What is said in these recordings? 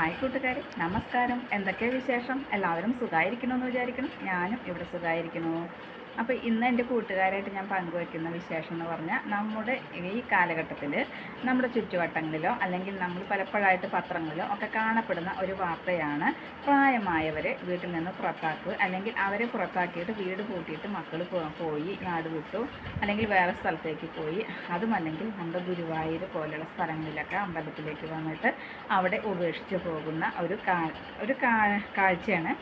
Hi കൂട്ടുകാരെ. നമസ്കാരം. എന്തൊക്കെ വിശേഷം? എല്ലാവരും സുഖമായിരിക്കണമെന്ന് വിചാരിക്കണം ഞാനും ഇവിടെ സുഖമായിരിക്കുന്നു അപ്പോൾ ഇന്ന് എന്റെ കൂട്ടുകാരായിട്ട് ഞാൻ പങ്കുവയ്ക്കുന്ന വിശേഷം എന്ന് പറഞ്ഞാൽ നമ്മുടെ ഈ കാലഘട്ടത്തിൽ നമ്മുടെ ചുറ്റുവട്ടങ്ങളിലോ അല്ലെങ്കിൽ നമ്മൾ പലപ്പോഴായിട്ട് പത്രങ്ങളിലോ ഒക്കെ കാണപ്പെടുന്ന ഒരു വാർത്തയാണ് പ്രായമായവരെ വീട്ടിൽ നിന്ന് പുറത്താക്കുക. അല്ലെങ്കിൽ അവരെ പുറത്താക്കിയിട്ട് വീട് പൂട്ടിയിട്ട് മക്കൾ പോയി നാട് വിട്ടു അല്ലെങ്കിൽ വേറെ സ്ഥലത്തേക്ക് പോയി. അതുമല്ലെങ്കിൽ നമ്മുടെ ഗുരുവായൂർ പോലെയുള്ള സ്ഥലങ്ങളിലൊക്കെ അമ്പലത്തിലേക്ക് വന്നിട്ട് അവിടെ ഉപേക്ഷിച്ച് പോകുന്ന ഒരു കാ ഒരു കാഴ്ചയാണ്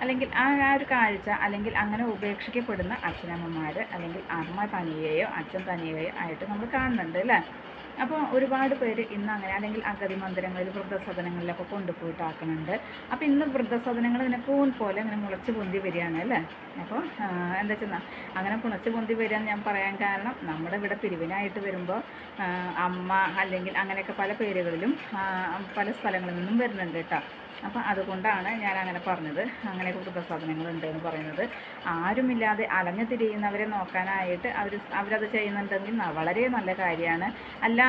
അല്ലെങ്കിൽ ആ ആ ഒരു കാഴ്ച അല്ലെങ്കിൽ അങ്ങനെ ഉപേക്ഷിക്കപ്പെടുന്ന അച്ഛനമ്മമാർ അല്ലെങ്കിൽ അമ്മ തനിയെയോ അച്ഛൻ തനിയെയോ ആയിട്ട് നമ്മൾ കാണുന്നുണ്ട് അല്ലേ? അപ്പോൾ ഒരുപാട് പേര് ഇന്ന് അങ്ങനെ അല്ലെങ്കിൽ അഗതി മന്ദിരങ്ങളിൽ വൃദ്ധസദനങ്ങളിലൊക്കെ കൊണ്ടുപോയിട്ടാക്കുന്നുണ്ട് അപ്പോൾ ഇന്ന് വൃദ്ധസദനങ്ങൾ ഇങ്ങനെ കൂൺ പോലെ ഇങ്ങനെ മുളച്ച് പൊന്തി വരികയാണ് അല്ലേ? അപ്പോൾ എന്താ വെച്ചാൽ അങ്ങനെ മുളച്ച് പൊന്തി വരിക ഞാൻ പറയാൻ കാരണം നമ്മുടെ ഇവിടെ പിരിവിനായിട്ട് വരുമ്പോൾ അമ്മ അല്ലെങ്കിൽ അങ്ങനെയൊക്കെ പല പേരുകളിലും പല സ്ഥലങ്ങളിൽ നിന്നും വരുന്നുണ്ട് കേട്ടോ. അപ്പോൾ അതുകൊണ്ടാണ് ഞാൻ അങ്ങനെ പറഞ്ഞത്. അങ്ങനെ ഉണ്ട് എന്ന് പറയുന്നത്. ആരുമില്ലാതെ അലഞ്ഞു തിരിയുന്നവരെ നോക്കാനായിട്ട് അവർ അവരത് ചെയ്യുന്നുണ്ടെങ്കിൽ വളരെ നല്ല കാര്യമാണ്. അല്ല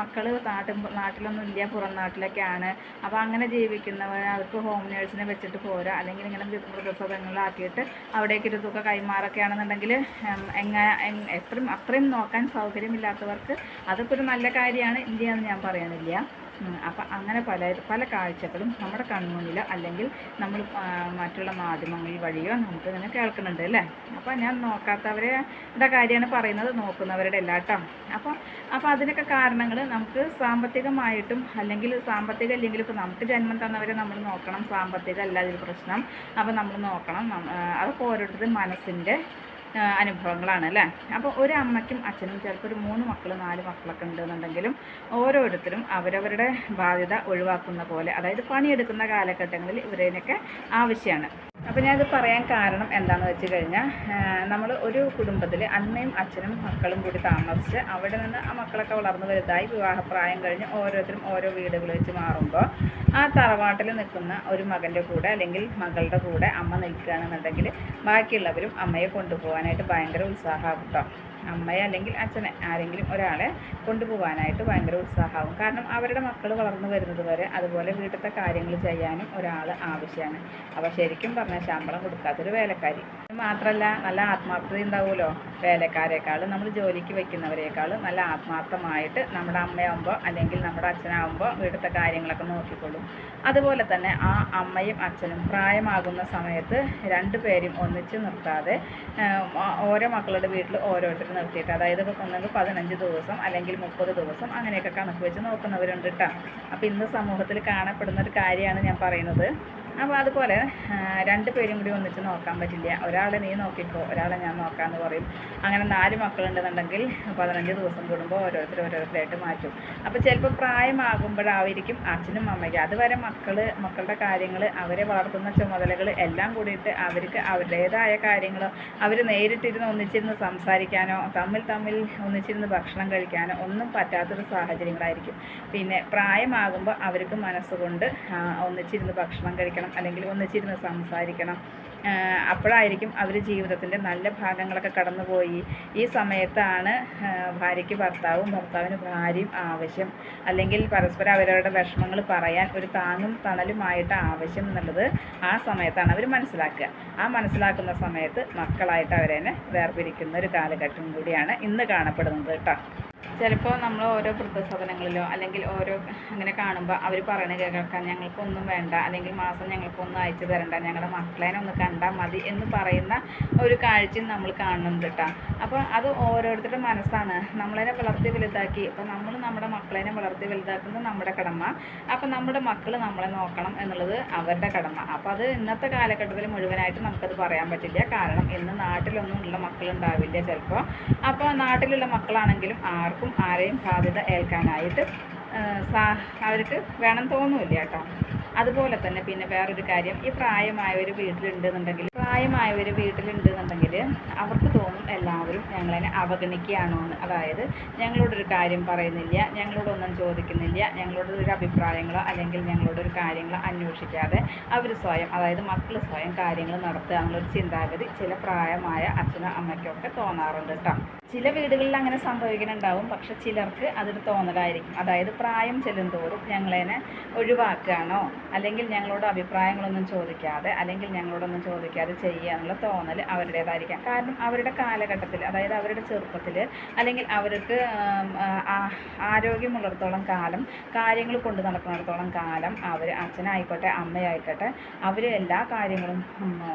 മക്കൾ നാട്ടിൽ നാട്ടിലൊന്നും ഇല്ല പുറം നാട്ടിലൊക്കെയാണ്. അപ്പോൾ അങ്ങനെ ജീവിക്കുന്നവർ അവർക്ക് ഹോം നേഴ്സിനെ വെച്ചിട്ട് പോരാ. അല്ലെങ്കിൽ ഇങ്ങനെ വൃദ്ധസദനങ്ങളിലാക്കിയിട്ട് അവിടേക്ക് ഒരു തുക കൈമാറൊക്കെയാണെന്നുണ്ടെങ്കിൽ എങ്ങനെ എത്രയും അത്രയും നോക്കാൻ സൗകര്യമില്ലാത്തവർക്ക് അതൊക്കെ ഒരു നല്ല കാര്യമാണ്. ഇല്ല എന്ന് ഞാൻ പറയണില്ല. അപ്പം അങ്ങനെ പല പല കാഴ്ചകളും നമ്മുടെ കൺമുന്നിൽ അല്ലെങ്കിൽ നമ്മൾ മറ്റുള്ള മാധ്യമങ്ങൾ വഴിയോ നമുക്ക് ഇങ്ങനെ കേൾക്കുന്നുണ്ട് അല്ലേ? അപ്പോൾ ഞാൻ നോക്കാത്തവരുടെ കാര്യമാണ് പറയുന്നത് നോക്കുന്നവരുടെ അല്ല കേട്ടോ അപ്പോൾ അപ്പോൾ അതിനൊക്കെ കാരണങ്ങൾ നമുക്ക് സാമ്പത്തികമായിട്ടും അല്ലെങ്കിൽ സാമ്പത്തികം ഇല്ലെങ്കിൽ ഇപ്പോൾ നമുക്ക് ജന്മം തന്നവരെ നമ്മൾ നോക്കണം. സാമ്പത്തികം അല്ല പ്രശ്നം. അപ്പോൾ നമ്മൾ നോക്കണം. അതൊക്കെ ഓരോരുത്തരും മനസ്സിന്റെ അനുഭവങ്ങളാണ് അല്ലേ? അപ്പോൾ ഒരു അമ്മയ്ക്കും അച്ഛനും ചിലപ്പോൾ ഒരു മൂന്ന് മക്കൾ നാല് മക്കളൊക്കെ ഉണ്ടെന്നുണ്ടെങ്കിലും ഓരോരുത്തരും അവരവരുടെ ബാധ്യത ഒഴിവാക്കുന്ന പോലെ അതായത് പണിയെടുക്കുന്ന കാലഘട്ടങ്ങളിൽ ഇവരതിനൊക്കെ ആവശ്യമാണ്. അപ്പോൾ ഞാനത് പറയാൻ കാരണം എന്താണെന്ന് വെച്ച് കഴിഞ്ഞാൽ നമ്മൾ ഒരു കുടുംബത്തിൽ അമ്മയും അച്ഛനും മക്കളും കൂടി താമസിച്ച് അവിടെ നിന്ന് ആ മക്കളൊക്കെ വളർന്നു വലുതായി വിവാഹപ്രായം കഴിഞ്ഞ് ഓരോരുത്തരും ഓരോ വീടുകൾ വെച്ച് മാറുമ്പോൾ ആ തറവാട്ടിൽ നിൽക്കുന്ന ഒരു മകന്റെ കൂടെ അല്ലെങ്കിൽ മകളുടെ കൂടെ അമ്മ നിൽക്കുകയാണെന്നുണ്ടെങ്കിൽ ബാക്കിയുള്ളവരും അമ്മയെ കൊണ്ടുപോകാനായിട്ട് ഭയങ്കര ഉത്സാഹമാകും കേട്ടോ അമ്മയെ അല്ലെങ്കിൽ അച്ഛനെ ആരെങ്കിലും ഒരാളെ കൊണ്ടുപോകാനായിട്ട് ഭയങ്കര ഉത്സാഹമാകും കാരണം അവരുടെ മക്കൾ വളർന്നു വരുന്നത് വരെ അതുപോലെ വീട്ടിലത്തെ കാര്യങ്ങൾ ചെയ്യാനും ഒരാൾ ആവശ്യമാണ് അപ്പോൾ ശരിക്കും പറഞ്ഞാൽ ശമ്പളം കൊടുക്കാത്തൊരു വേലക്കാരി. മാത്രമല്ല നല്ല ആത്മാർത്ഥത ഉണ്ടാവുമല്ലോ. വേലക്കാരേക്കാൾ നമ്മൾ ജോലിക്ക് വെക്കുന്നവരേക്കാൾ നല്ല ആത്മാർത്ഥമായിട്ട് നമ്മുടെ അമ്മയാകുമ്പോൾ അല്ലെങ്കിൽ നമ്മുടെ അച്ഛനാകുമ്പോൾ വീട്ടിലത്തെ കാര്യങ്ങളൊക്കെ നോക്കിക്കൊള്ളും. അതുപോലെ തന്നെ ആ അമ്മയും അച്ഛനും പ്രായമാകുന്ന സമയത്ത് രണ്ടുപേരും ഒന്നിച്ച് നിർത്താതെ ഓരോ മക്കളുടെ വീട്ടിൽ ഓരോരുത്തർ നിർത്തിയിട്ട് അതായത് ഒന്നെങ്കിൽ പതിനഞ്ച് ദിവസം അല്ലെങ്കിൽ മുപ്പത് ദിവസം അങ്ങനെയൊക്കെ കണക്ക് വെച്ച് നോക്കുന്നവരുണ്ട് കേട്ടോ. അപ്പോൾ ഇന്ന് സമൂഹത്തിൽ കാണപ്പെടുന്ന ഒരു കാര്യമാണ് ഞാൻ പറയുന്നത്. അപ്പോൾ അതുപോലെ രണ്ട് പേരും കൂടി ഒന്നിച്ച് നോക്കാൻ പറ്റില്ല. ഒരാളെ നീ നോക്കിക്കോ ഒരാളെ ഞാൻ നോക്കാമെന്ന് പറയും. അങ്ങനെ നാല് മക്കളുണ്ടെന്നുണ്ടെങ്കിൽ പതിനഞ്ച് ദിവസം കൂടുമ്പോൾ ഓരോരുത്തർ ഓരോരുത്തരായിട്ട് മാറ്റും. അപ്പോൾ ചിലപ്പോൾ പ്രായമാകുമ്പോഴായിരിക്കും അച്ഛനും അമ്മയ്ക്കും. അതുവരെ മക്കൾ മക്കളുടെ കാര്യങ്ങൾ അവരെ വളർത്തുന്ന ചുമതലകൾ എല്ലാം കൂടിയിട്ട് അവർക്ക് അവരുടേതായ കാര്യങ്ങൾ അവർ നേരിട്ടിരുന്ന് ഒന്നിച്ചിരുന്ന് സംസാരിക്കാനോ തമ്മിൽ തമ്മിൽ ഒന്നിച്ചിരുന്ന് ഭക്ഷണം കഴിക്കാനോ ഒന്നും പറ്റാത്തൊരു സാഹചര്യങ്ങളായിരിക്കും. പിന്നെ പ്രായമാകുമ്പോൾ അവർക്ക് മനസ്സുകൊണ്ട് ഒന്നിച്ചിരുന്ന് ഭക്ഷണം കഴിക്കണം. അല്ലെങ്കിൽ ഒന്നിച്ചിരുന്ന് സംസാരിക്കണം. അപ്പോഴായിരിക്കും അവർ ജീവിതത്തിന്റെ നല്ല ഭാഗങ്ങളൊക്കെ കടന്നുപോയി. ഈ സമയത്താണ് ഭാര്യയ്ക്ക് ഭർത്താവും ഭർത്താവിന് ഭാര്യയും ആവശ്യം. അല്ലെങ്കിൽ പരസ്പരം അവരവരുടെ വിഷമങ്ങൾ പറയാൻ ഒരു താങ്ങും തണലുമായിട്ട് ആവശ്യം എന്നുള്ളത് ആ സമയത്താണ് അവർ മനസ്സിലാക്കുക. ആ മനസ്സിലാക്കുന്ന സമയത്ത് മക്കളായിട്ട് അവരെ തന്നെ വേർപിരിക്കുന്ന ഒരു കാലഘട്ടം കൂടിയാണ് ഇന്ന് കാണപ്പെടുന്നത് കേട്ടോ. ചിലപ്പോൾ നമ്മൾ ഓരോ വൃദ്ധസദനങ്ങളിലോ അല്ലെങ്കിൽ ഓരോ അങ്ങനെ കാണുമ്പോൾ അവർ പറയണ കേൾക്കാൻ ഞങ്ങൾക്കൊന്നും വേണ്ട അല്ലെങ്കിൽ മാസം ഞങ്ങൾക്കൊന്നും അയച്ചു തരണ്ട ഞങ്ങളുടെ മക്കളേനെ ഒന്ന് കണ്ടാൽ മതി എന്ന് പറയുന്ന ഒരു കാഴ്ചയും നമ്മൾ കാണുന്നുണ്ട് കേട്ടോ അപ്പോൾ അത് ഓരോരുത്തരുടെ മനസ്സാണ്. നമ്മളതിനെ വളർത്തി വലുതാക്കി. അപ്പോൾ നമ്മൾ നമ്മുടെ മക്കളേനെ വളർത്തി വലുതാക്കുന്നത് നമ്മുടെ കടമ. അപ്പോൾ നമ്മുടെ മക്കൾ നമ്മളെ നോക്കണം എന്നുള്ളത് അവരുടെ കടമ. അപ്പോൾ അത് ഇന്നത്തെ കാലഘട്ടത്തിൽ മുഴുവനായിട്ട് നമുക്കത് പറയാൻ പറ്റില്ല. കാരണം ഇന്ന് നാട്ടിലൊന്നും ഉള്ള മക്കളുണ്ടാവില്ല ചിലപ്പോൾ അപ്പോൾ നാട്ടിലുള്ള മക്കളാണെങ്കിലും ആർക്കും ആരെയും ബാധ്യത ഏൽക്കാനായിട്ട് അവർക്ക് വേണം തോന്നുമില്ല കേട്ടോ. അതുപോലെ തന്നെ പിന്നെ വേറൊരു കാര്യം ഈ പ്രായമായവർ വീട്ടിലുണ്ടെന്നുണ്ടെങ്കിൽ പ്രായമായവർ വീട്ടിലുണ്ടെന്നുണ്ടെങ്കിൽ അവർക്ക് തോന്നും എല്ലാവരും ഞങ്ങളതിനെ അവഗണിക്കുകയാണോ എന്ന് അതായത് ഞങ്ങളോടൊരു കാര്യം പറയുന്നില്ല ഞങ്ങളോടൊന്നും ചോദിക്കുന്നില്ല ഞങ്ങളോട് ഒരു അഭിപ്രായങ്ങളോ അല്ലെങ്കിൽ ഞങ്ങളോടൊരു കാര്യങ്ങളോ അന്വേഷിക്കാതെ അവർ സ്വയം അതായത് മക്കൾ സ്വയം കാര്യങ്ങൾ നടത്തുക എന്നുള്ളൊരു ചിന്താഗതി ചില പ്രായമായ അച്ഛനും അമ്മയ്ക്കൊക്കെ തോന്നാറുണ്ട് കേട്ടോ ചില വീടുകളിൽ അങ്ങനെ സംഭവിക്കുന്നുണ്ടാവും പക്ഷെ ചിലർക്ക് അതൊരു തോന്നലായിരിക്കും. അതായത് പ്രായം ചെല്ലുന്തോറും ഞങ്ങളതിനെ ഒഴിവാക്കുകയാണോ? അല്ലെങ്കിൽ ഞങ്ങളോട് അഭിപ്രായങ്ങളൊന്നും ചോദിക്കാതെ അല്ലെങ്കിൽ ഞങ്ങളോടൊന്നും ചോദിക്കാതെ ചെയ്യുക എന്നുള്ള തോന്നൽ അവരുടേതായിരിക്കാം. കാരണം അവരുടെ കാലഘട്ടത്തിൽ അതായത് അവരുടെ ചെറുപ്പത്തിൽ അല്ലെങ്കിൽ അവർക്ക് ആരോഗ്യമുള്ളിടത്തോളം കാലം കാര്യങ്ങൾ കൊണ്ട് നടക്കുന്നിടത്തോളം കാലം അവർ അച്ഛനായിക്കോട്ടെ അമ്മയായിക്കോട്ടെ അവർ എല്ലാ കാര്യങ്ങളും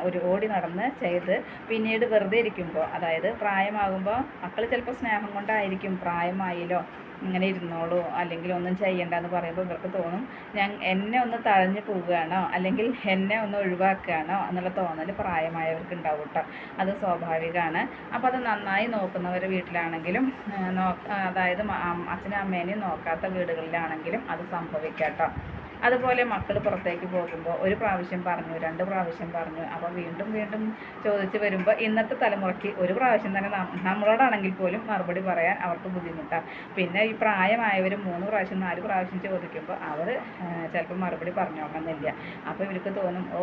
ഒരു ഓടി നടന്ന് ചെയ്ത് പിന്നീട് വെറുതെ ഇരിക്കുമ്പോൾ അതായത് പ്രായമാകുമ്പോൾ മക്കൾ ചിലപ്പോൾ സ്നേഹം കൊണ്ടായിരിക്കും പ്രായമായില്ലോ ഇങ്ങനെ ഇരുന്നോളൂ അല്ലെങ്കിൽ ഒന്നും ചെയ്യണ്ട എന്ന് പറയുമ്പോൾ ഇവർക്ക് തോന്നും ഞാൻ എന്നെ ഒന്ന് തഴഞ്ഞു പോവുകയാണോ അല്ലെങ്കിൽ എന്നെ ഒന്ന് ഒഴിവാക്കുകയാണോ എന്നുള്ള തോന്നൽ പ്രായമായവർക്ക് ഉണ്ടാവും കേട്ടോ അത് സ്വാഭാവികമാണ്. അപ്പോൾ അത് നന്നായി നോക്കുന്നവർ വീട്ടിലാണെങ്കിലും നോ അതായത് അച്ഛനും അമ്മേനെയും നോക്കാത്ത വീടുകളിലാണെങ്കിലും അത് സംഭവിക്കാം കേട്ടോ അതുപോലെ മക്കൾ പുറത്തേക്ക് പോകുമ്പോൾ ഒരു പ്രാവശ്യം പറഞ്ഞു രണ്ട് പ്രാവശ്യം പറഞ്ഞു അപ്പോൾ വീണ്ടും വീണ്ടും ചോദിച്ച് വരുമ്പോൾ ഇന്നത്തെ തലമുറയ്ക്ക് ഒരു പ്രാവശ്യം തന്നെ നമ്മളോടാണെങ്കിൽ പോലും മറുപടി പറയാൻ അവർക്ക് ബുദ്ധിമുട്ടാണ് പിന്നെ ഈ പ്രായമായവർ മൂന്ന് പ്രാവശ്യം നാല് പ്രാവശ്യം ചോദിക്കുമ്പോൾ അവർ ചിലപ്പോൾ മറുപടി പറഞ്ഞോളണമെന്നില്ല അപ്പോൾ ഇവർക്ക് തോന്നും ഓ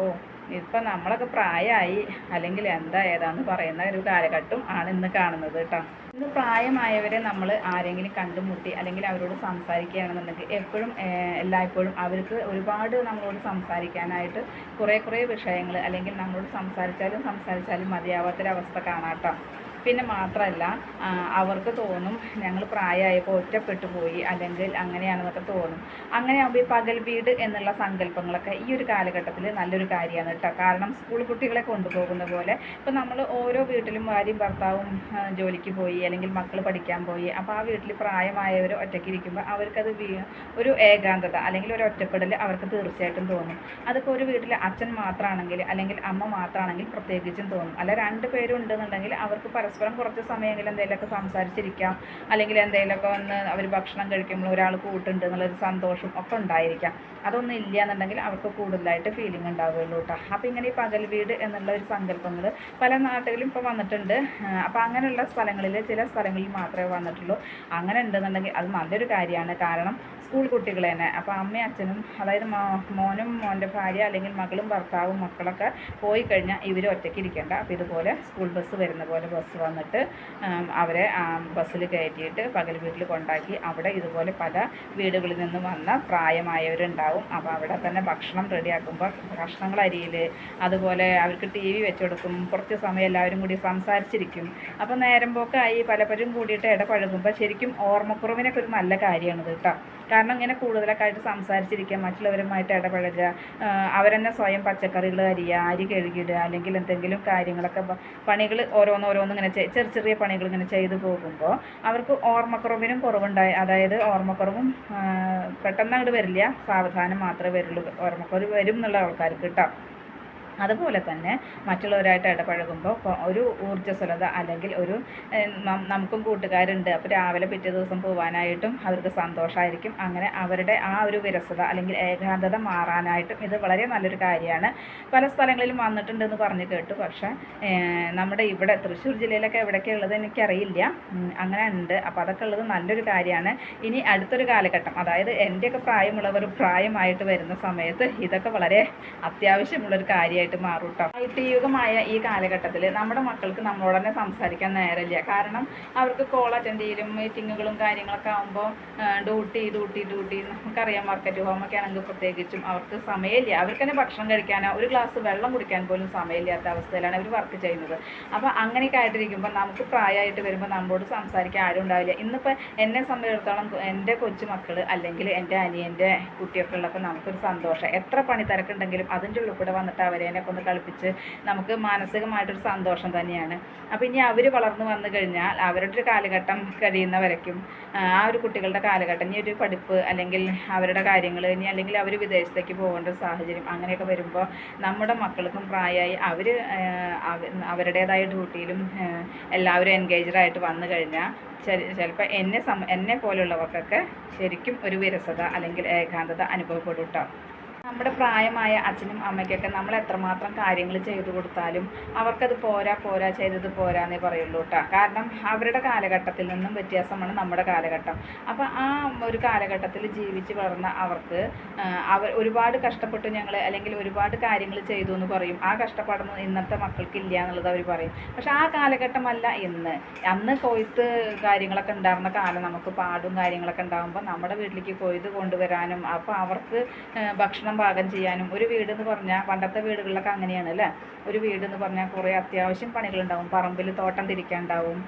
ഇപ്പം നമ്മളൊക്കെ പ്രായമായി അല്ലെങ്കിൽ എന്താ ഏതാന്ന് പറയുന്ന ഒരു കാലഘട്ടം ആണ് ഇന്ന് കാണുന്നത് കേട്ടോ ഇന്ന് പ്രായമായവരെ നമ്മൾ ആരെങ്കിലും കണ്ടുമുട്ടി അല്ലെങ്കിൽ അവരോട് സംസാരിക്കുകയാണെന്നുണ്ടെങ്കിൽ എപ്പോഴും എല്ലായ്പ്പോഴും അവർക്ക് ഒരുപാട് നമ്മളോട് സംസാരിക്കാനായിട്ട് കുറേ കുറേ വിഷയങ്ങൾ അല്ലെങ്കിൽ നമ്മളോട് സംസാരിച്ചാലും സംസാരിച്ചാലും മതിയാവാത്തൊരവസ്ഥ കാണാട്ടോ പിന്നെ മാത്രമല്ല അവർക്ക് തോന്നും ഞങ്ങൾ പ്രായമായപ്പോൾ ഒറ്റപ്പെട്ടു പോയി അല്ലെങ്കിൽ അങ്ങനെയാണെന്നൊക്കെ തോന്നും. അങ്ങനെ ആകുമ്പോൾ ഈ പകൽ വീട് എന്നുള്ള സങ്കല്പങ്ങളൊക്കെ ഈ ഒരു കാലഘട്ടത്തിൽ നല്ലൊരു കാര്യമാണ് കേട്ടോ. കാരണം സ്കൂൾ കുട്ടികളെ കൊണ്ടുപോകുന്ന പോലെ ഇപ്പോൾ നമ്മൾ ഓരോ വീട്ടിലും ഭാര്യയും ഭർത്താവും ജോലിക്ക് പോയി അല്ലെങ്കിൽ മക്കൾ പഠിക്കാൻ പോയി അപ്പോൾ ആ വീട്ടിൽ പ്രായമായവർ ഒറ്റയ്ക്ക് ഇരിക്കുമ്പോൾ അവർക്കത് ഒരു ഏകാന്തത അല്ലെങ്കിൽ ഒരു ഒറ്റപ്പെടൽ അവർക്ക് തീർച്ചയായിട്ടും തോന്നും. അതിപ്പോൾ ഒരു വീട്ടിൽ അച്ഛൻ മാത്രമാണെങ്കിൽ അല്ലെങ്കിൽ അമ്മ മാത്രമാണെങ്കിൽ പ്രത്യേകിച്ചും തോന്നും. അല്ല രണ്ട് പേരും ഉണ്ടെന്നുണ്ടെങ്കിൽ അവർക്ക് പരസ്പരം കുറച്ച് സമയമെങ്കിലും എന്തെങ്കിലുമൊക്കെ സംസാരിച്ചിരിക്കാം. അല്ലെങ്കിൽ എന്തെങ്കിലുമൊക്കെ വന്ന് അവർ ഭക്ഷണം കഴിക്കുമ്പോൾ ഒരാൾ കൂട്ടുണ്ട് എന്നുള്ളൊരു സന്തോഷം ഒക്കെ ഉണ്ടായിരിക്കാം. അതൊന്നും ഇല്ല എന്നുണ്ടെങ്കിൽ അവർക്ക് കൂടുതലായിട്ട് ഫീലിംഗ് ഉണ്ടാവുകയുള്ളൂ കേട്ടോ അപ്പോൾ ഇങ്ങനെ ഈ പകൽ വീട് എന്നുള്ള ഒരു സങ്കല്പങ്ങൾ പല നാട്ടുകളിലും ഇപ്പോൾ വന്നിട്ടുണ്ട്. അപ്പോൾ അങ്ങനെയുള്ള സ്ഥലങ്ങളിൽ ചില സ്ഥലങ്ങളിൽ മാത്രമേ വന്നിട്ടുള്ളൂ. അങ്ങനെ ഉണ്ടെന്നുണ്ടെങ്കിൽ അത് നല്ലൊരു കാര്യമാണ്. കാരണം സ്കൂൾ കുട്ടികൾ തന്നെ. അപ്പോൾ അമ്മയും അച്ഛനും അതായത് മോനും മോന്റെ ഭാര്യ അല്ലെങ്കിൽ മകളും ഭർത്താവും മക്കളൊക്കെ പോയി കഴിഞ്ഞാൽ ഇവർ ഒറ്റയ്ക്ക് ഇരിക്കേണ്ട. അപ്പോൾ ഇതുപോലെ സ്കൂൾ ബസ് വരുന്ന പോലെ ബസ് വന്നിട്ട് അവരെ ബസ്സിൽ കയറ്റിയിട്ട് പകൽ വീട്ടിൽ കൊണ്ടാക്കി അവിടെ ഇതുപോലെ പല വീടുകളിൽ നിന്ന് വന്ന പ്രായമായവരുണ്ടാവും. അപ്പോൾ അവിടെ തന്നെ ഭക്ഷണം റെഡിയാക്കുമ്പോൾ ഭക്ഷണങ്ങൾ അരിയിൽ അതുപോലെ അവർക്ക് ടി വി വെച്ച് കൊടുക്കും. കുറച്ച് സമയം എല്ലാവരും കൂടി സംസാരിച്ചിരിക്കും. അപ്പോൾ നേരം പോക്കായി പലപ്പോഴും കൂടിയിട്ട് ഇടപഴകുമ്പോൾ ശരിക്കും ഓർമ്മക്കുറവിനൊക്കെ ഒരു നല്ല കാര്യമാണിത് കേട്ടോ. കാരണം ഇങ്ങനെ കൂടുതലൊക്കെ സംസാരിച്ചിരിക്കുക മറ്റുള്ളവരുമായിട്ട് ഇടപഴകുക അവരെന്നെ സ്വയം പച്ചക്കറികൾ അരിയുക അരി കഴുകിയിടുക അല്ലെങ്കിൽ എന്തെങ്കിലും കാര്യങ്ങളൊക്കെ പണികൾ ഓരോന്നോരോന്ന് ഇങ്ങനെ ചെറിയ ചെറിയ പണികൾ ഇങ്ങനെ ചെയ്തു പോകുമ്പോൾ അവർക്ക് ഓർമ്മക്കുറവിനും കുറവുണ്ടായി അതായത് ഓർമ്മക്കുറവും പെട്ടെന്ന് അങ്ങോട്ട് വരില്ല. സാവധാനം മാത്രമേ വരുള്ളൂ ഓർമ്മക്കുറവ് വരും എന്നുള്ള ആൾക്കാർക്ക് കേട്ടോ അതുപോലെ തന്നെ മറ്റുള്ളവരായിട്ട് ഇടപഴകുമ്പോൾ ഒരു ഊർജസ്വലത അല്ലെങ്കിൽ ഒരു നമുക്കും കൂട്ടുകാരുണ്ട്. അപ്പോൾ രാവിലെ പിറ്റേ ദിവസം പോകാനായിട്ടും അവർക്ക് സന്തോഷമായിരിക്കും അങ്ങനെ അവരുടെ ആ ഒരു വിരസത അല്ലെങ്കിൽ ഏകാന്തത മാറാനായിട്ടും ഇത് വളരെ നല്ലൊരു കാര്യമാണ്. പല സ്ഥലങ്ങളിലും വന്നിട്ടുണ്ടെന്ന് പറഞ്ഞു കേട്ടു. പക്ഷേ നമ്മുടെ ഇവിടെ തൃശ്ശൂർ ജില്ലയിലൊക്കെ എവിടെയൊക്കെ ഉള്ളത് എനിക്കറിയില്ല അങ്ങനെ ഉണ്ട്. അപ്പോൾ അതൊക്കെ ഉള്ളത് നല്ലൊരു കാര്യമാണ്. ഇനി അടുത്തൊരു കാലഘട്ടം അതായത് എന്റെയൊക്കെ പ്രായമുള്ളവർ പ്രായമായിട്ട് വരുന്ന സമയത്ത് ഇതൊക്കെ വളരെ അത്യാവശ്യമുള്ളൊരു കാര്യമായിട്ട് മാറും കേട്ടോ യുഗമായ ഈ കാലഘട്ടത്തിൽ നമ്മുടെ മക്കൾക്ക് നമ്മളോട് തന്നെ സംസാരിക്കാൻ നേരമില്ല. കാരണം അവർക്ക് കോൾ അറ്റൻഡ് ചെയ്യലും മീറ്റിങ്ങുകളും കാര്യങ്ങളൊക്കെ ആകുമ്പോൾ ഡ്യൂട്ടി ഡ്യൂട്ടി ഡ്യൂട്ടി നമുക്കറിയാം മാർക്കറ്റ് ഹോമൊക്കെ ആണെങ്കിൽ പ്രത്യേകിച്ചും അവർക്ക് സമയമില്ല. അവർക്ക് തന്നെ ഭക്ഷണം കഴിക്കാനോ ഒരു ഗ്ലാസ് വെള്ളം കുടിക്കാൻ പോലും സമയമില്ലാത്ത അവസ്ഥയിലാണ് അവർ വർക്ക് ചെയ്യുന്നത്. അപ്പോൾ അങ്ങനെയൊക്കെ ആയിട്ടിരിക്കുമ്പോൾ നമുക്ക് പ്രായമായിട്ട് വരുമ്പോൾ നമ്മളോട് സംസാരിക്കാൻ ആരും ഉണ്ടാവില്ല. ഇന്നിപ്പോൾ എന്നെ സംബന്ധിച്ചിടത്തോളം എന്റെ കൊച്ചുമക്കൾ അല്ലെങ്കിൽ എന്റെ അനിയന്റെ കുട്ടിയൊക്കെ ഉള്ളപ്പോൾ നമുക്കൊരു സന്തോഷം. എത്ര പണി തിരക്കുണ്ടെങ്കിലും അതിന്റെ ഉള്ളിൽ കൂടെ വന്നിട്ട് അവരേനൊക്കെ ഒന്ന് കളിപ്പിച്ച് നമുക്ക് മാനസികമായിട്ടൊരു സന്തോഷം തന്നെയാണ്. അപ്പോൾ ഇനി അവർ വളർന്നു വന്നു കഴിഞ്ഞാൽ അവരുടെ ഒരു കാലഘട്ടം കഴിയുന്നവരേക്കും ആ ഒരു കുട്ടികളുടെ കാലഘട്ടം ഇനി ഒരു പഠിപ്പ് അല്ലെങ്കിൽ അവരുടെ കാര്യങ്ങൾ ഇനി അല്ലെങ്കിൽ അവർ വിദേശത്തേക്ക് പോകേണ്ട ഒരു സാഹചര്യം അങ്ങനെയൊക്കെ വരുമ്പോൾ നമ്മുടെ മക്കൾക്കും പ്രായമായി അവർ അവരുടേതായ ഡ്യൂട്ടിയിലും എല്ലാവരും എൻഗേജ്ഡ് വന്നു കഴിഞ്ഞാൽ ചിലപ്പോൾ എന്നെ സം എന്നെ പോലുള്ളവർക്കൊക്കെ ശരിക്കും ഒരു വിരസത അല്ലെങ്കിൽ ഏകാന്തത അനുഭവപ്പെടും കേട്ടോ നമ്മുടെ പ്രായമായ അച്ഛനും അമ്മയ്ക്കൊക്കെ നമ്മൾ എത്രമാത്രം കാര്യങ്ങൾ ചെയ്തു കൊടുത്താലും അവർക്കത് പോരാ പോരാ ചെയ്തത് പോരാന്നേ പറയുള്ളൂ കേട്ടോ കാരണം അവരുടെ കാലഘട്ടത്തിൽ നിന്നും വ്യത്യാസമാണ് നമ്മുടെ കാലഘട്ടം. അപ്പോൾ ആ ഒരു കാലഘട്ടത്തിൽ ജീവിച്ച് വളർന്ന അവർക്ക് അവർ ഒരുപാട് കഷ്ടപ്പെട്ടു ഞങ്ങൾ അല്ലെങ്കിൽ ഒരുപാട് കാര്യങ്ങൾ ചെയ്തു എന്ന് പറയും. ആ കഷ്ടപ്പാടൊന്നും ഇന്നത്തെ മക്കൾക്ക് ഇല്ല എന്നുള്ളത് അവർ പറയും. പക്ഷെ ആ കാലഘട്ടമല്ല ഇന്ന്. അന്ന് കൊയ്ത്ത് കാര്യങ്ങളൊക്കെ ഉണ്ടായിരുന്ന കാലം നമുക്ക് പാടും കാര്യങ്ങളൊക്കെ ഉണ്ടാകുമ്പോൾ നമ്മുടെ വീട്ടിലേക്ക് കൊയ്ത് കൊണ്ടുവരാനും അപ്പോൾ അവർക്ക് ആ, ഭക്ഷണം പാകം ചെയ്യാനും ഒരു വീട് എന്ന് പറഞ്ഞാൽ പണ്ടത്തെ വീടുകളിലൊക്കെ അങ്ങനെയാണ് അല്ലേ? ഒരു വീട് എന്ന് പറഞ്ഞാൽ കുറേ അത്യാവശ്യം പണികളുണ്ടാവും. പറമ്പിൽ തോട്ടം തിരിക്കാനുണ്ടാവും ഉണ്ടാവും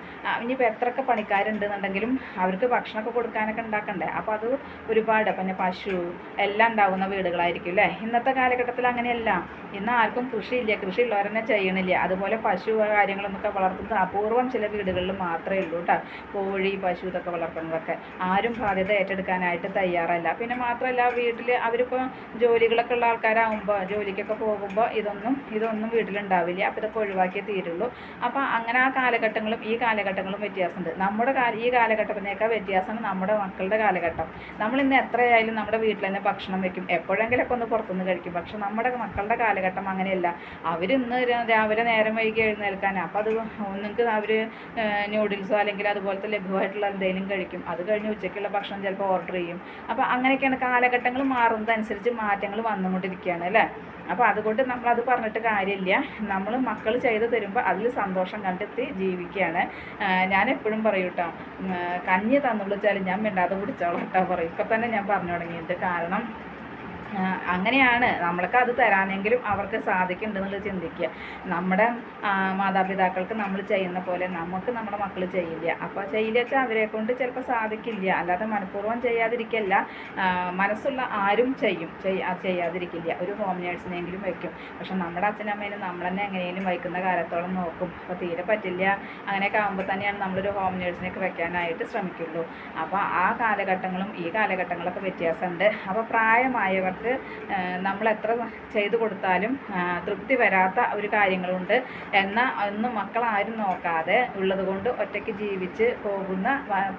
ഇനിയിപ്പോൾ എത്രയൊക്കെ പണിക്കാരുണ്ടെന്നുണ്ടെങ്കിലും അവർക്ക് ഭക്ഷണമൊക്കെ കൊടുക്കാനൊക്കെ ഉണ്ടാക്കണ്ടേ? അപ്പോൾ അത് ഒരുപാട്. പിന്നെ പശു എല്ലാം ഉണ്ടാവുന്ന വീടുകളായിരിക്കും അല്ലേ? ഇന്നത്തെ കാലഘട്ടത്തിൽ അങ്ങനെയല്ല. ഇന്ന് ആർക്കും കൃഷിയില്ല. കൃഷി ഉള്ളവരെന്നെ ചെയ്യണില്ല. അതുപോലെ പശു കാര്യങ്ങളൊക്കെ വളർത്തുന്നത് അപൂർവം ചില വീടുകളിൽ മാത്രമേ ഉള്ളൂ കേട്ടോ. കോഴി പശു ഇതൊക്കെ വളർത്തുന്നതൊക്കെ. ആരും ബാധ്യത ഏറ്റെടുക്കാനായിട്ട് തയ്യാറല്ല. പിന്നെ മാത്രമല്ല വീട്ടിൽ അവരിപ്പോൾ ജോലികളൊക്കെ ഉള്ള ആൾക്കാരാകുമ്പോൾ ജോലിക്കൊക്കെ പോകുമ്പോൾ ഇതൊന്നും ഇതൊന്നും വീട്ടിലുണ്ടാവില്ല. അപ്പോൾ ഇതൊക്കെ ഒഴിവാക്കിയേ തീരുള്ളൂ. അപ്പോൾ അങ്ങനെ ആ കാലഘട്ടങ്ങളും ഈ കാലഘട്ടങ്ങളും വ്യത്യാസമുണ്ട്. നമ്മുടെ ഈ കാലഘട്ടത്തിനേക്കാൾ വ്യത്യാസമാണ് നമ്മുടെ മക്കളുടെ കാലഘട്ടം. നമ്മൾ ഇന്ന് എത്രയായാലും നമ്മുടെ വീട്ടിൽ തന്നെ ഭക്ഷണം വെക്കും. എപ്പോഴെങ്കിലൊക്കെ ഒന്ന് പുറത്തുനിന്ന് കഴിക്കും. പക്ഷെ നമ്മുടെ മക്കളുടെ കാലഘട്ടം അങ്ങനെയല്ല. അവരിന്ന് രാവിലെ നേരം വൈകി എഴുന്നേൽക്കാൻ അപ്പോൾ അത് ഒന്നുകിൽ അവർ ന്യൂഡിൽസോ അല്ലെങ്കിൽ അതുപോലത്തെ ലഘുവായിട്ടുള്ള എന്തെങ്കിലും കഴിക്കും. അത് കഴിഞ്ഞ് ഉച്ചയ്ക്കുള്ള ഭക്ഷണം ചിലപ്പോൾ ഓർഡർ ചെയ്യും. അപ്പോൾ അങ്ങനെയൊക്കെയാണ് കാലഘട്ടങ്ങൾ മാറുന്നതനുസരിച്ച് മാറ്റങ്ങൾ വന്നുകൊണ്ടിരിക്കുകയാണ് അല്ലേ? അപ്പോൾ അതുകൊണ്ട് നമ്മൾ അത് പറഞ്ഞിട്ട് കാര്യമില്ല. നമ്മൾ മക്കൾ ചെയ്ത് തരുമ്പോൾ അതിൽ സന്തോഷം കണ്ടെത്തി ജീവിക്കുകയാണ്. ഞാൻ എപ്പോഴും പറയും കേട്ടോ കഞ്ഞി തന്നുള്ളിച്ചാൽ ഞാൻ മിണ്ടാതെ കുടിച്ചോളാം കേട്ടോ പറയും. ഇപ്പം തന്നെ ഞാൻ പറഞ്ഞു തുടങ്ങിയിട്ട് കാരണം അങ്ങനെയാണ്. നമ്മൾക്ക് അത് തരാനെങ്കിലും അവർക്ക് സാധിക്കുന്നുണ്ടെന്നുള്ളത് ചിന്തിക്കുക. നമ്മുടെ മാതാപിതാക്കൾക്ക് നമ്മൾ ചെയ്യുന്ന പോലെ നമുക്ക് നമ്മുടെ മക്കൾ ചെയ്യില്ല. അപ്പോൾ ചെയ്യില്ല വെച്ചാൽ അവരെ കൊണ്ട് ചിലപ്പോൾ സാധിക്കില്ല. അല്ലാതെ മനഃപൂർവം ചെയ്യാതിരിക്കല്ല. മനസ്സുള്ള ആരും ചെയ്യും. ചെയ്യാതിരിക്കില്ല. ഒരു ഹോം നേഴ്സിനെങ്കിലും വയ്ക്കും. പക്ഷെ നമ്മുടെ അച്ഛനമ്മേനും നമ്മൾ തന്നെ എങ്ങനെയും വയ്ക്കുന്ന കാലത്തോളം നോക്കും. അപ്പോൾ തീരെ പറ്റില്ല. അങ്ങനെയൊക്കെ ആകുമ്പോൾ തന്നെയാണ് നമ്മളൊരു ഹോം നേഴ്സിനെയൊക്കെ വെക്കാനായിട്ട് ശ്രമിക്കുള്ളൂ. അപ്പോൾ ആ കാലഘട്ടങ്ങളും ഈ കാലഘട്ടങ്ങളൊക്കെ വ്യത്യാസമുണ്ട്. അപ്പോൾ പ്രായമായവർക്ക് നമ്മൾ എത്ര ചെയ്തു കൊടുത്താലും തൃപ്തി വരാത്ത ഒരു കാര്യങ്ങളുണ്ട്. എന്നാൽ ഒന്നും മക്കളാരും നോക്കാതെ ഉള്ളതുകൊണ്ട് ഒറ്റയ്ക്ക് ജീവിച്ച് പോകുന്ന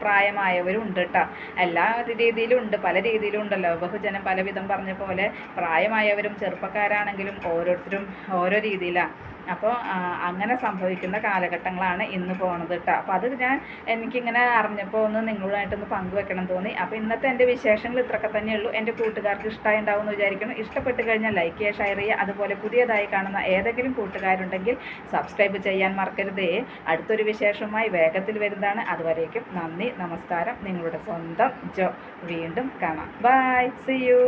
പ്രായമായവരും ഉണ്ട് കേട്ടോ എല്ലാ രീതിയിലും ഉണ്ട് പല രീതിയിലും ഉണ്ടല്ലോ. ബഹുജനം പലവിധം പറഞ്ഞ പോലെ പ്രായമായവരും ചെറുപ്പക്കാരാണെങ്കിലും ഓരോരുത്തരും ഓരോ രീതിയിലാണ് അപ്പോൾ അങ്ങനെ സംഭവിക്കുന്ന കാലഘട്ടങ്ങളാണ് ഇന്ന് പോണത് കേട്ടോ അപ്പോൾ അത് ഞാൻ എനിക്കിങ്ങനെ അറിഞ്ഞപ്പോൾ ഒന്ന് നിങ്ങളുമായിട്ടൊന്ന് പങ്കുവെക്കണം തോന്നി. അപ്പോൾ ഇന്നത്തെ എന്റെ വിശേഷങ്ങൾ ഇത്രയൊക്കെ തന്നെയുള്ളൂ എന്റെ കൂട്ടുകാർക്ക് ഇഷ്ടമായി ഉണ്ടാവുമെന്ന് വിചാരിക്കുന്നു. ഇഷ്ടപ്പെട്ട് കഴിഞ്ഞാൽ ലൈക്ക് ചെയ്യുക ഷെയർ ചെയ്യുക. അതുപോലെ പുതിയതായി കാണുന്ന ഏതെങ്കിലും കൂട്ടുകാരുണ്ടെങ്കിൽ സബ്സ്ക്രൈബ് ചെയ്യാൻ മറക്കരുതേ. അടുത്തൊരു വിശേഷമായി വേഗത്തിൽ വരുന്നതാണ്. അതുവരേക്കും നന്ദി നമസ്കാരം. നിങ്ങളുടെ സ്വന്തം ജോ. വീണ്ടും കാണാം. By C U